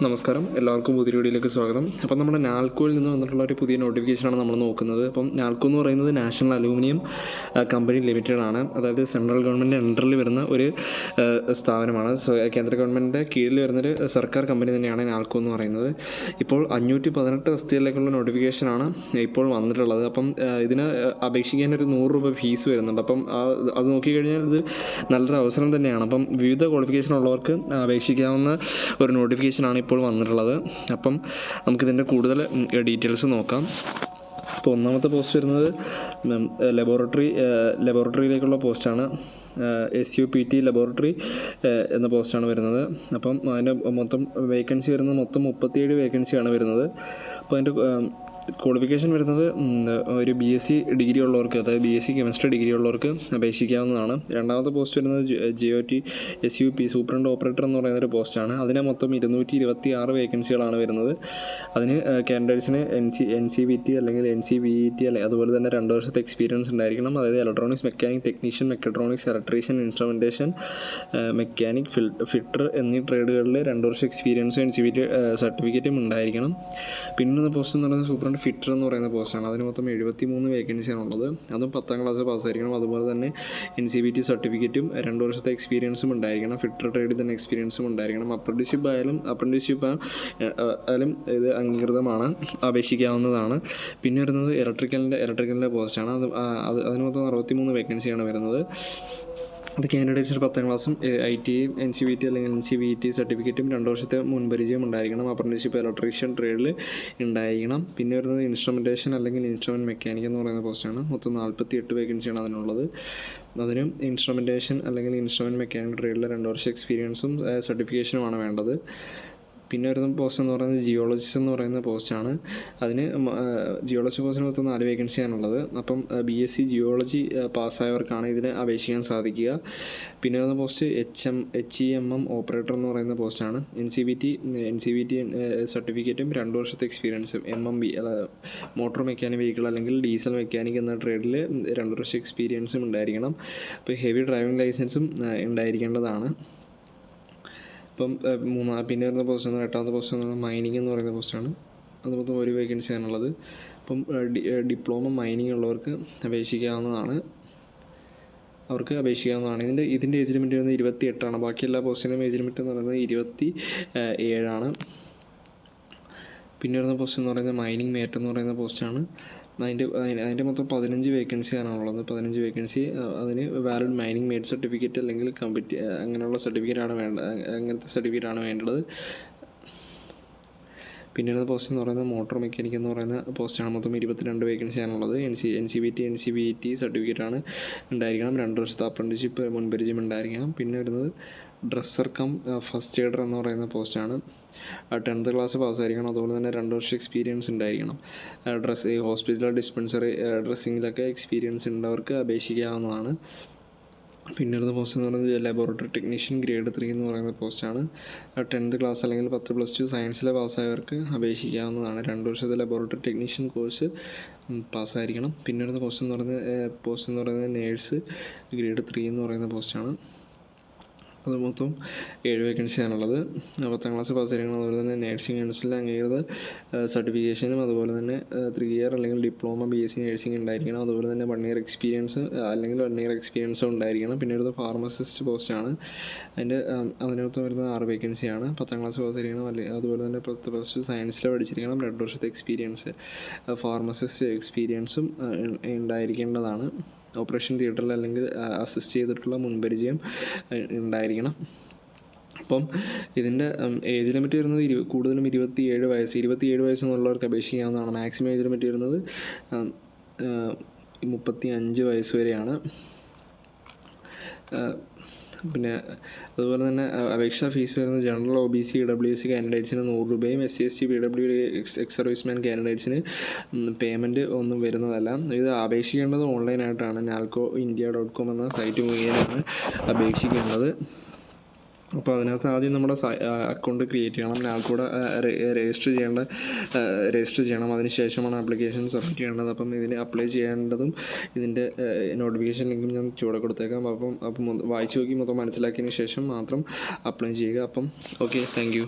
നമസ്കാരം. എല്ലാവർക്കും പുതിയ വീഡിയോയിലേക്ക് സ്വാഗതം. അപ്പം നമ്മുടെ നാൽക്കോയിൽ നിന്ന് വന്നിട്ടുള്ള ഒരു പുതിയ നോട്ടിഫിക്കേഷനാണ് നമ്മൾ നോക്കുന്നത്. അപ്പം നാൽക്കോ എന്ന് പറയുന്നത് നാഷണൽ അലൂമിനിയം കമ്പനി ലിമിറ്റഡ് ആണ്. അതായത് സെൻട്രൽ ഗവൺമെന്റ് അണ്ടറിൽ വരുന്ന ഒരു സ്ഥാപനമാണ്. കേന്ദ്ര ഗവൺമെന്റിന്റെ കീഴിൽ വരുന്നൊരു സർക്കാർ കമ്പനി തന്നെയാണ് നാൽക്കോ എന്ന് പറയുന്നത്. ഇപ്പോൾ അഞ്ഞൂറ്റി പതിനെട്ട് തസ്തികയിലേക്കുള്ള നോട്ടിഫിക്കേഷനാണ് ഇപ്പോൾ വന്നിട്ടുള്ളത്. അപ്പം ഇതിന് അപേക്ഷിക്കാൻ ഒരു നൂറ് രൂപ ഫീസ് വരുന്നുണ്ട്. അപ്പം അത് നോക്കിക്കഴിഞ്ഞാൽ ഇത് നല്ലൊരു അവസരം തന്നെയാണ്. അപ്പം വിവിധ ക്വാളിഫിക്കേഷൻ ഉള്ളവർക്ക് അപേക്ഷിക്കാവുന്ന ഒരു നോട്ടിഫിക്കേഷനാണ് ഇപ്പോൾ വന്നിട്ടുള്ളത്. അപ്പം നമുക്കിതിന്റെ കൂടുതൽ ഡീറ്റെയിൽസ് നോക്കാം. അപ്പോൾ ഒന്നാമത്തെ പോസ്റ്റ് വരുന്നത് ലബോറട്ടറി ലബോറട്ടറിയിലേക്കുള്ള പോസ്റ്റാണ്. S U P T laboratory എന്ന പോസ്റ്റാണ് വരുന്നത്. അപ്പം അതിന്റെ മൊത്തം വേക്കൻസി വരുന്നത് മൊത്തം മുപ്പത്തിയേഴ് വേക്കൻസിയാണ് വരുന്നത്. അപ്പോൾ അതിന്റെ ക്വാളിഫിക്കേഷൻ വരുന്നത് ഒരു ബി എസ് സി ഡിഗ്രി ഉള്ളവർക്ക് അതായത് B S C chemistry degree ഉള്ളവർക്ക് അപേക്ഷിക്കാവുന്നതാണ്. രണ്ടാമത്തെ പോസ്റ്റ് വരുന്നത് G O T S U P superintendent operator എന്ന് പറയുന്നൊരു പോസ്റ്റാണ് അതിന് മൊത്തം ഇരുന്നൂറ്റി ഇരുപത്തി ആറ് വേക്കൻസികളാണ് വരുന്നത് അതിന് കാൻഡിഡേറ്റ്സിന് N C N C B T അല്ലെങ്കിൽ N C B E T അല്ലെങ്കിൽ അതുപോലെ തന്നെ രണ്ട് വർഷത്തെ എക്സ്പീരിയൻസ് ഉണ്ടായിരിക്കണം. അതായത് electronics mechanic technician mechatronics electrician instrumentation mechanic ഫിൽ ഫിറ്റർ എന്നീ ട്രേഡുകളിൽ രണ്ട് വർഷം എക്സ്പീരിയൻസും എൻ സി ബി ടി സർട്ടിഫിക്കറ്റും ഉണ്ടായിരിക്കണം. പിന്നെ പോസ്റ്റ് എന്ന് പറയുന്നത് സൂപ്രണ്ട് ഫിറ്റർ എന്ന് പറയുന്ന പോസ്റ്റാണ് അതിന് മൊത്തം എഴുപത്തി മൂന്ന് വേക്കൻസിയാണ് ഉള്ളത്. അതും പത്താം ക്ലാസ് പാസ്സായിരിക്കണം അതുപോലെ തന്നെ എൻ സി ബി ടി സർട്ടിഫിക്കറ്റും രണ്ട് വർഷത്തെ എക്സ്പീരിയൻസും ഉണ്ടായിരിക്കണം. ഫിറ്റർ ട്രേഡിൽ തന്നെ എക്സ്പീരിയൻസും ഉണ്ടായിരിക്കണം. അപ്രന്റീഷിപ്പ് ആയാലും അപ്രന്റീഷിപ്പ് ആയാലും ഇത് അംഗീകൃതമാണ്. അപേക്ഷിക്കാവുന്നതാണ്. പിന്നെ വരുന്നത് ഇലക്ട്രിക്കലിന്റെ ഇലക്ട്രിക്കലിന്റെ പോസ്റ്റാണ് അത് അത് അതിന് മൊത്തം അറുപത്തി മൂന്ന് വേക്കൻസിയാണ് വരുന്നത്. അത് കാൻഡിഡേറ്റ്സിന് പത്താം ക്ലാസ്സും ഐ ടിയും എൻ സി വി ടി അല്ലെങ്കിൽ എൻ സി വി ടി സർട്ടിഫിക്കറ്റും രണ്ട് വർഷത്തെ മുൻപരിചയം ഉണ്ടായിരിക്കണം. അപ്രന്റീഷിപ്പ് ഇലക്ട്രീഷ്യൻ ട്രേഡിൽ ഉണ്ടായിരിക്കണം. പിന്നെ വരുന്നത് ഇൻസ്ട്രുമെന്റേഷൻ അല്ലെങ്കിൽ ഇൻസ്ട്രുമെന്റ് മെക്കാനിക് എന്ന് പറയുന്ന പോസ്റ്റാണ് മൊത്തം നാൽപ്പത്തി എട്ട് വേക്കൻസിയാണ് അതിനുള്ളത്. അതിനും ഇൻസ്ട്രുമെന്റേഷൻ അല്ലെങ്കിൽ ഇൻസ്ട്രുമെന്റ് മെക്കാനിക് ട്രേഡിൽ രണ്ട് വർഷം എക്സ്പീരിയൻസും സർട്ടിഫിക്കേഷനുമാണ് വേണ്ടത്. പിന്നെ വരുന്ന പോസ്റ്റ് എന്ന് പറയുന്നത് ജിയോളജിസ്റ്റ് എന്ന് പറയുന്ന പോസ്റ്റാണ് അതിന് ജിയോളജി പോസ്റ്റിന് മൊത്തം നാല് വേക്കൻസിയാണുള്ളത് അപ്പം ബി എസ് സി ജിയോളജി പാസ്സായവർക്കാണ് ഇതിന് അപേക്ഷിക്കാൻ സാധിക്കുക. പിന്നെ വരുന്ന post H M H E M M operator എന്ന് പറയുന്ന പോസ്റ്റാണ് N C B T N C B T സർട്ടിഫിക്കറ്റും രണ്ട് വർഷത്തെ എക്സ്പീരിയൻസും M M B motor mechanic vehicle അല്ലെങ്കിൽ ഡീസൽ മെക്കാനിക് എന്ന ട്രേഡിൽ രണ്ട് വർഷം എക്സ്പീരിയൻസും ഉണ്ടായിരിക്കണം. അപ്പോൾ ഹെവി ഡ്രൈവിംഗ് ലൈസൻസും ഉണ്ടായിരിക്കേണ്ടതാണ്. ഏഹ്, മൂന്നാ പിന്നെ വരുന്ന എന്ന് എട്ടാമത്തെ പോസ്റ്റ് എന്ന് പറയുന്നത് മൈനിങ് എന്ന് പറയുന്ന പോസ്റ്റാണ് അത് മൊത്തം ഒരു വേക്കൻസിയാണുള്ളത് അപ്പം ഡിപ്ലോമ മൈനിങ് ഉള്ളവർക്ക് അപേക്ഷിക്കാവുന്നതാണ്. അവർക്ക് അപേക്ഷിക്കാവുന്നതാണ്. ഇതിന്റെ ഇതിന്റെ ഏജ് ലിമിറ്റ് വരുന്നത് ഇരുപത്തി എട്ടാണ് ബാക്കി എല്ലാ പോസ്റ്റിനും ഏജ് ലിമിറ്റ് എന്ന് പറയുന്നത് ഇരുപത്തി ഏഴാണ് പിന്നെ വരുന്ന പോസ്റ്റ് എന്ന് പറയുന്നത് മൈനിങ് മേറ്റ് എന്ന് പറയുന്ന പോസ്റ്റാണ് അതിന്റെ അതിന്റെ മൊത്തം പതിനഞ്ച് വേക്കൻസിയാണ് ഉള്ളത് പതിനഞ്ച് വേക്കൻസി അതിന് വാലിഡ് മൈനിങ് മേറ്റ് സർട്ടിഫിക്കറ്റ് അല്ലെങ്കിൽ കമ്പറ്റി അങ്ങനെയുള്ള സർട്ടിഫിക്കറ്റാണ് വേണ്ട അങ്ങനത്തെ സർട്ടിഫിക്കറ്റാണ് വേണ്ടത്. പിന്നീട് പോസ്റ്റ് എന്ന് പറയുന്നത് മോട്ടോർ മെക്കാനിക് എന്ന് പറയുന്ന പോസ്റ്റാണ് മൊത്തം ഇരുപത്തിരണ്ട് വേക്കൻസിയാണുള്ളത് N C N C B T N C B T സർട്ടിഫിക്കറ്റാണ് ഉണ്ടായിരിക്കണം. രണ്ട് വർഷത്തെ അപ്രന്റിഷിപ്പ് മുൻപരിചയം ഉണ്ടായിരിക്കണം. പിന്നെ വരുന്നത് ഡ്രസ്സർ കം ഫസ്റ്റ് എയ്ഡർ എന്ന് പറയുന്ന പോസ്റ്റാണ് ടെൻത്ത് ക്ലാസ് പാസ്സായിരിക്കണം അതുപോലെ തന്നെ രണ്ട് വർഷം എക്സ്പീരിയൻസ് ഉണ്ടായിരിക്കണം. ഡ്രസ്സ് ഹോസ്പിറ്റൽ ഡിസ്പെൻസറി ഡ്രസ്സിങ്ങിലൊക്കെ എക്സ്പീരിയൻസ് ഉള്ളവർക്ക് അപേക്ഷിക്കാവുന്നതാണ്. പിന്നെ വരുന്ന പോസ്റ്റ് എന്ന് പറയുന്നത് ലബോറട്ടറി ടെക്നീഷ്യൻ ഗ്രേഡ് ത്രീ എന്ന് പറയുന്ന പോസ്റ്റാണ് ടെൻത്ത് ക്ലാസ് അല്ലെങ്കിൽ പത്ത് പ്ലസ് ടു സയൻസിലെ പാസ്സായവർക്ക് അപേക്ഷിക്കാവുന്നതാണ്. രണ്ട് വർഷത്തെ ലബോറട്ടറി ടെക്നീഷ്യൻ കോഴ്സ് പാസ്സായിരിക്കണം പിന്നെ വരുന്ന പോസ്റ്റ് എന്ന് പറയുന്നത് പോസ്റ്റ് എന്ന് പറയുന്നത് നേഴ്സ് ഗ്രേഡ് ത്രീ എന്ന് പറയുന്ന പോസ്റ്റാണ് അത് മൊത്തം ഏഴ് വേക്കൻസിയാണുള്ളത് പത്താം ക്ലാസ് പാസ് ചെയ്യുന്ന അതുപോലെ തന്നെ നേഴ്സിംഗ് കൗൺസിലിൽ അംഗീകൃത സർട്ടിഫിക്കേഷനും അതുപോലെ തന്നെ ത്രീ ഇയർ അല്ലെങ്കിൽ diploma B S C nursing ഉണ്ടായിരിക്കണം. അതുപോലെ തന്നെ വൺ ഇയർ എക്സ്പീരിയൻസ് അല്ലെങ്കിൽ വൺ ഇയർ എക്സ്പീരിയൻസും ഉണ്ടായിരിക്കണം. പിന്നെ ഒരു ഫാർമസിസ്റ്റ് പോസ്റ്റാണ് അതിന്റെ അതിനകത്ത് വരുന്നത് ആറ് വേക്കൻസിയാണ് പത്താം ക്ലാസ് പാസ് ചെയ്യണം അല്ലെങ്കിൽ അതുപോലെ തന്നെ പത്ത് പ്ലസ് ടു സയൻസിൽ പഠിച്ചിരിക്കണം. രണ്ട് വർഷത്തെ എക്സ്പീരിയൻസ് ഫാർമസിസ്റ്റ് എക്സ്പീരിയൻസും ഉണ്ടായിരിക്കേണ്ടതാണ്. ഓപ്പറേഷൻ തിയേറ്ററിൽ അല്ലെങ്കിൽ അസിസ്റ്റ് ചെയ്തിട്ടുള്ള മുൻപരിചയം ഉണ്ടായിരിക്കണം. അപ്പം ഇതിന്റെ ഏജ് ലിമിറ്റ് വരുന്നത് ഇരു കൂടുതലും ഇരുപത്തി ഏഴ് വയസ്സ് ഇരുപത്തി ഏഴ് വയസ്സെന്നുള്ളവർക്ക് അപേക്ഷിക്കാവുന്നതാണ്. മാക്സിമം ഏജ് ലിമിറ്റ് വരുന്നത് മുപ്പത്തി അഞ്ച് വയസ്സ് വരെയാണ്. പിന്നെ അതുപോലെ തന്നെ അപേക്ഷാ ഫീസ് വരുന്നത് general O B C W S C കാൻഡിഡേറ്റ്സിന് നൂറ് രൂപയും S C S T P W ex ex serviceman കാൻഡിഡേറ്റ്സിന് payment ഒന്നും വരുന്നതല്ല. ഇത് അപേക്ഷിക്കേണ്ടത് ഓൺലൈനായിട്ടാണ്. നാൽക്കോ ഇന്ത്യ ഡോട്ട് കോം എന്ന സൈറ്റ് മുഖേനയാണ് അപേക്ഷിക്കേണ്ടത്. അപ്പോൾ അതിനകത്ത് ആദ്യം നമ്മുടെ അക്കൗണ്ട് ക്രിയേറ്റ് ചെയ്യണം. നാൽക്കൂടെ രജിസ്റ്റർ ചെയ്യേണ്ട രജിസ്റ്റർ ചെയ്യണം. അതിന് ശേഷമാണ് ആപ്ലിക്കേഷൻ സബ്മിറ്റ് ചെയ്യേണ്ടത്. അപ്പം ഇതിന് അപ്ലൈ ചെയ്യേണ്ടതും ഇതിന്റെ നോട്ടിഫിക്കേഷൻ ലിങ്കും ഞാൻ ചൂടെ കൊടുത്തേക്കാം. അപ്പം അപ്പം വായിച്ചു നോക്കി മൊത്തം മനസ്സിലാക്കിയതിന് ശേഷം മാത്രം അപ്ലൈ ചെയ്യുക. അപ്പം ഓക്കെ താങ്ക്